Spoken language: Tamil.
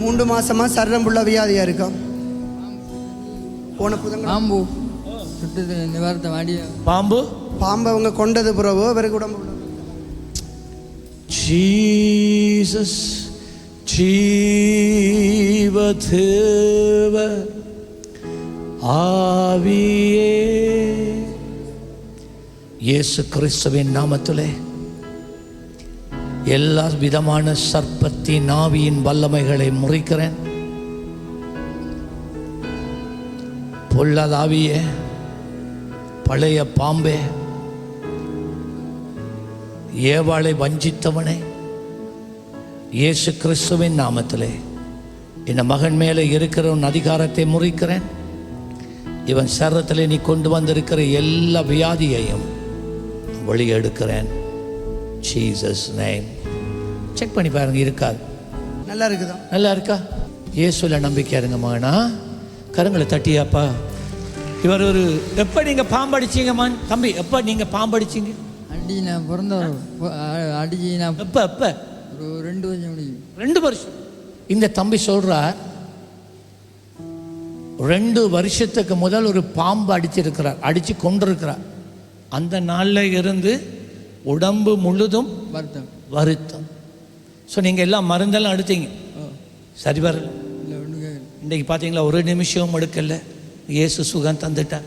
மூன்று மாசமா சர்ரம்புள்ள வியாதியா இருக்கா? போன புதங்க பாம்பு. சுட்டு நிவாரத்தை வாடி பாம்பு? பாம்பை அவங்க கொண்டது பிறகு இவருக்கு உடம்பு ஜீசஸ் ஜீவதேவ ஆவியே. இயேசு கிறிஸ்துவின் நாமத்திலே எல்லா விதமான சர்ப்பத்தின் ஆவியின் வல்லமைகளை முறிக்கிறேன். பொல்லாத ஆவியே பழைய பாம்பே ஏவாளை வஞ்சித்தவனே இயேசு கிறிஸ்துவின் நாமத்திலே. இந்த மகன் மேலே இருக்கிற உன் அதிகாரத்தை முறிக்கிறேன். இவன் சரத்தில் நீ கொண்டு வந்திருக்கிற எல்லா வியாதியையும் வழியெடுக்கிறேன் ஜீசஸ் நேம் செக் பண்ணி பாருங்க இருக்காது நல்லா இருக்குதா? நல்லா இருக்கா? இயேசுல நம்பிக்கை இருங்க மகனா. கரங்களை தட்டியாப்பா. இவர் ஒரு எப்போ நீங்கள் பாம்படிச்சீங்கம்மான் தம்பி எப்போ நீங்கள் பாம்படிச்சீங்க அடி நான் பிறந்த அடிச்சு நான் எப்போ எப்போ? ஒரு ரெண்டு வருஷம் முடியும் ரெண்டு வருஷம். இந்த தம்பி சொல்றார் ரெண்டு வருஷத்துக்கு முதல் ஒரு பாம்பு அடிச்சிருக்கிறார் அடித்து கொண்டிருக்கிறார் அந்த நாளில் இருந்து உடம்பு முழுதும் வருத்தம். வருத்தம். ஸோ நீங்கள் எல்லாம் மருந்தெல்லாம் எடுத்தீங்க. சரி வரல. இன்றைக்கி பார்த்தீங்களா ஒரு நிமிஷம் எடுக்கல. இயேசு சுகம் தந்துட்டார்.